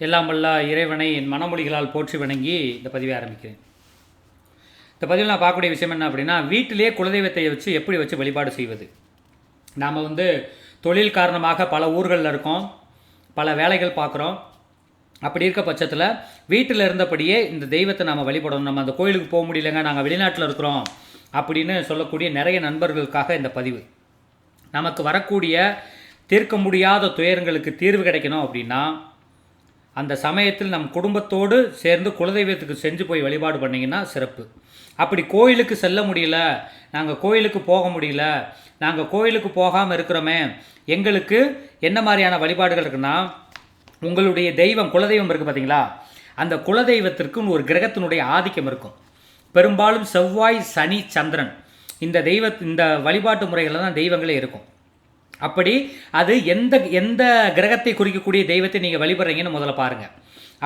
எல்லாம் வல்ல இறைவனை என் மனமொழிகளால் போற்றி வணங்கி இந்த பதிவை ஆரம்பிக்கிறேன். இந்த பதிவில் நான் பார்க்கக்கூடிய விஷயம் என்ன அப்படின்னா வீட்டிலேயே குலதெய்வத்தை வச்சு எப்படி வச்சு வழிபாடு செய்வது? நாம் வந்து தொழில் காரணமாக பல ஊர்களில் இருக்கோம் பல வேலைகள் பார்க்குறோம். அப்படி இருக்க பட்சத்தில் வீட்டில் இருந்தபடியே இந்த தெய்வத்தை நாம் வழிபடணும். நம்ம அந்த கோயிலுக்கு போக முடியலங்க நாங்கள் வெளிநாட்டில் இருக்கிறோம் அப்படின்னு சொல்லக்கூடிய நிறைய நண்பர்களுக்காக இந்த பதிவு. நமக்கு வரக்கூடிய தீர்க்க முடியாத துயரங்களுக்கு தீர்வு கிடைக்கணும் அப்படின்னா அந்த சமயத்தில் நம் குடும்பத்தோடு சேர்ந்து குலதெய்வத்துக்கு செஞ்சு போய் வழிபாடு பண்ணிங்கன்னா சிறப்பு. அப்படி கோயிலுக்கு செல்ல முடியல நாங்கள் கோயிலுக்கு போக முடியல நாங்கள் கோயிலுக்கு போகாமல் இருக்கிறோமே எங்களுக்கு என்ன மாதிரியான வழிபாடுகள் இருக்குன்னா உங்களுடைய தெய்வம் குலதெய்வம் இருக்குது பார்த்தீங்களா அந்த குலதெய்வத்திற்குன்னு ஒரு கிரகத்தினுடைய ஆதிக்கம் இருக்கும். பெரும்பாலும் செவ்வாய் சனி சந்திரன் இந்த தெய்வ இந்த வழிபாட்டு முறைகளில் தான் தெய்வங்களே இருக்கும். அப்படி அது எந்த எந்த கிரகத்தை குறிக்கக்கூடிய தெய்வத்தை நீங்கள் வழிபடுறீங்கன்னு முதல்ல பாருங்கள்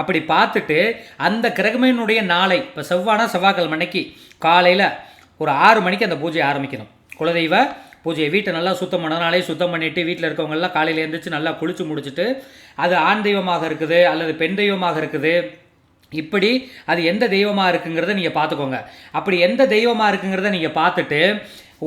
அப்படி பார்த்துட்டு அந்த கிரகமினுடைய நாளை இப்போ செவ்வானா செவ்வாய்க்கிழமை அன்னைக்கு காலையில் ஒரு ஆறு மணிக்கு அந்த பூஜையை ஆரம்பிக்கணும். குலதெய்வ பூஜையை வீட்டை நல்லா சுத்தம் பண்ணனாலே சுத்தம் பண்ணிவிட்டு வீட்டில் இருக்கவங்கெல்லாம் காலையில் எழுந்திரிச்சு நல்லா குளிச்சு முடிச்சுட்டு அது ஆண் தெய்வமாக இருக்குது அல்லது பெண் தெய்வமாக இருக்குது. இப்படி அது எந்த தெய்வமாக இருக்குங்கிறத நீங்கள் பார்த்துக்கோங்க. அப்படி எந்த தெய்வமாக இருக்குங்கிறத நீங்கள் பார்த்துட்டு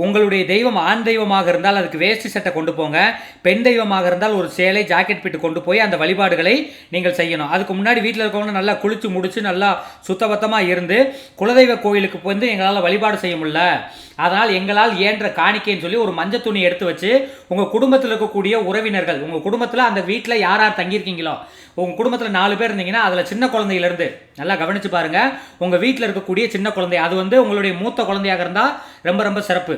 உங்களுடைய தெய்வம் ஆண் தெய்வமாக இருந்தால் அதுக்கு வேஷ்டி சட்டை கொண்டு போங்க. பெண் தெய்வமாக இருந்தால் ஒரு சேலை ஜாக்கெட் பிட்டு கொண்டு போய் அந்த வழிபாடுகளை நீங்கள் செய்யணும். அதுக்கு முன்னாடி வீட்டில் இருக்கவங்க நல்லா குளித்து முடித்து நல்லா சுத்தபத்தமாக இருந்து குலதெய்வ கோயிலுக்கு வந்து எங்களால் வழிபாடு செய்ய முடியல. அதனால் எங்களால் ஏன்ற காணிக்கைன்னு சொல்லி ஒரு மஞ்சள் துணி எடுத்து வச்சு உங்கள் குடும்பத்தில் இருக்கக்கூடிய உறவினர்கள் உங்கள் குடும்பத்தில் அந்த வீட்டில் யார் யார் தங்கியிருக்கீங்களோ உங்கள் குடும்பத்தில் நாலு பேர் இருந்தீங்கன்னா அதில் சின்ன குழந்தையிலேருந்து நல்லா கவனித்து பாருங்கள் உங்கள் வீட்டில் இருக்கக்கூடிய சின்ன குழந்தை அது வந்து உங்களுடைய மூத்த குழந்தையாக இருந்தால் ரொம்ப ரொம்ப சிறப்பு.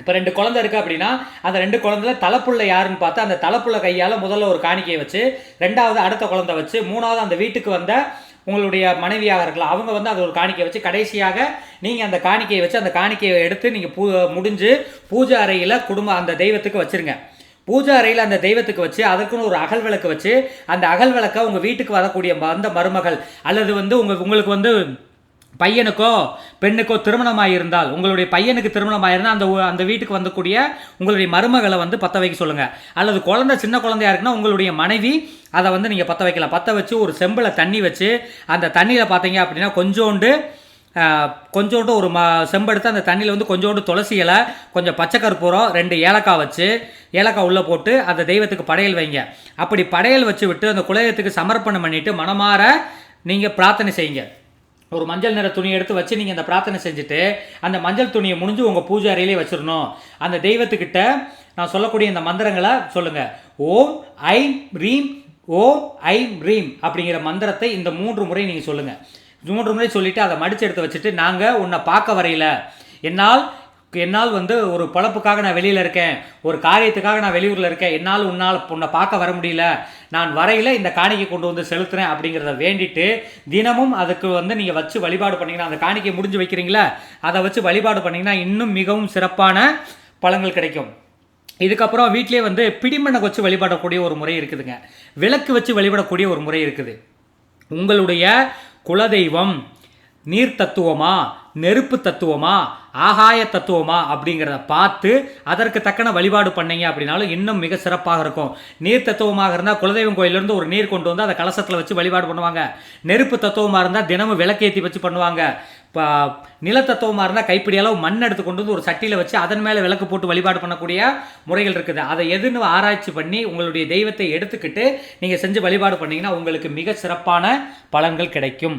இப்போ ரெண்டு குழந்தை இருக்குது அப்படின்னா அந்த ரெண்டு குழந்தையில தலைப்புள்ள யாருன்னு பார்த்தா அந்த தலைப்புள்ள கையால் முதல்ல ஒரு காணிக்கையை வச்சு ரெண்டாவது அடுத்த குழந்தை வச்சு மூணாவது அந்த வீட்டுக்கு வந்த உங்களுடைய மனைவியாக இருக்கலாம். அவங்க வந்து அது ஒரு காணிக்கை வச்சு கடைசியாக நீங்கள் அந்த காணிக்கையை வச்சு அந்த காணிக்கையை எடுத்து நீங்கள் பூ முடிஞ்சு பூஜை அறையில் குடும்ப அந்த தெய்வத்துக்கு வச்சுருங்க. பூஜை அறையில் அந்த தெய்வத்துக்கு வச்சு அதற்குன்னு ஒரு அகல் விளக்கு வச்சு அந்த அகல் விளக்கை உங்கள் வீட்டுக்கு வரக்கூடிய அந்த மருமகள் அல்லது வந்து உங்கள் உங்களுக்கு வந்து பையனுக்கோ பெண்ணுக்கோ திருமணமாக இருந்தால் உங்களுடைய பையனுக்கு திருமணமாக இருந்தால் அந்த அந்த வீட்டுக்கு வந்தக்கூடிய உங்களுடைய மருமகளை வந்து பற்ற வைக்க சொல்லுங்கள் அல்லது குழந்தை சின்ன குழந்தையா இருக்குன்னா உங்களுடைய மனைவி அதை வந்து நீங்கள் பற்ற வைக்கலாம். பற்ற வச்சு ஒரு செம்பில் தண்ணி வச்சு அந்த தண்ணியில் பார்த்தீங்க அப்படின்னா கொஞ்சோண்டு கொஞ்சோண்டு ஒரு ம செம்பெடுத்து அந்த தண்ணியில் வந்து கொஞ்சோண்டு துளசி இலை கொஞ்சம் பச்சை கற்பூரம் ரெண்டு ஏலக்காய் வச்சு ஏலக்காய் உள்ளே போட்டு அந்த தெய்வத்துக்கு படையல் வைங்க. அப்படி படையல் வச்சு விட்டு அந்த குலதெய்வத்துக்கு சமர்ப்பணம் பண்ணிவிட்டு மனமாற நீங்கள் பிரார்த்தனை செய்யுங்க. ஒரு மஞ்சள் நிற துணி எடுத்து வச்சு நீங்கள் அந்த பிரார்த்தனை செஞ்சுட்டு அந்த மஞ்சள் துணியை முடிஞ்சு உங்கள் பூஜை அறையிலே வச்சிடணும். அந்த தெய்வத்துக்கிட்ட நான் சொல்லக்கூடிய இந்த மந்திரங்களை சொல்லுங்கள் ஓம் ஐம் ரீம் ஓம் ஐம் ரீம் அப்படிங்கிற மந்திரத்தை இந்த மூன்று முறை நீங்கள் சொல்லுங்கள் மூன்று முறை சொல்லிவிட்டு அதை மடிச்சு எடுத்து வச்சுட்டு நாங்கள் உன்னை பார்க்க வரையில. என்னால் என்னால் வந்து ஒரு பொழப்புக்காக நான் வெளியில் இருக்கேன். ஒரு காரியத்துக்காக நான் வெளியூரில் இருக்கேன். என்னால் உன்னால் உன்னை பார்க்க வர முடியல. நான் வரையில் இந்த காணிக்கை கொண்டு வந்து செலுத்துகிறேன் அப்படிங்கிறத வேண்டிட்டு தினமும் அதுக்கு வந்து நீங்கள் வச்சு வழிபாடு பண்ணீங்கன்னா அந்த காணிக்கை முடிஞ்சு வைக்கிறீங்களா அதை வச்சு வழிபாடு பண்ணிங்கன்னா இன்னும் மிகவும் சிறப்பான பழங்கள் கிடைக்கும். இதுக்கப்புறம் வீட்டிலே வந்து பிடிமண்ணை வச்சு வழிபடக்கூடிய ஒரு முறை இருக்குதுங்க. விளக்கு வச்சு வழிபடக்கூடிய ஒரு முறை இருக்குது. உங்களுடைய குலதெய்வம் நீர் தத்துவமா நெருப்பு தத்துவமா ஆகாய தத்துவமா அப்படிங்கிறத பார்த்து அதற்கு தக்கன வழிபாடு பண்ணீங்க அப்படின்னாலும் இன்னும் மிக சிறப்பாக இருக்கும். நீர் தத்துவமாக இருந்தால் குலதெய்வம் கோயிலிருந்து ஒரு நீர் கொண்டு வந்து அதை கலசத்தில் வச்சு வழிபாடு பண்ணுவாங்க. நெருப்பு தத்துவமாக இருந்தால் தினமும் விளக்கேற்றி வச்சு பண்ணுவாங்க. இப்போ நிலத்தத்துவமாக இருந்தால் கைப்பிடி அளவு மண் எடுத்து கொண்டு வந்து ஒரு சட்டியில் வச்சு அதன் மேலே விளக்கு போட்டு வழிபாடு பண்ணக்கூடிய முறைகள் இருக்குது. அதை எதுன்னு ஆராய்ச்சி பண்ணி உங்களுடைய தெய்வத்தை எடுத்துக்கிட்டு நீங்கள் செஞ்சு வழிபாடு பண்ணிங்கன்னா உங்களுக்கு மிக சிறப்பான பலன்கள் கிடைக்கும்.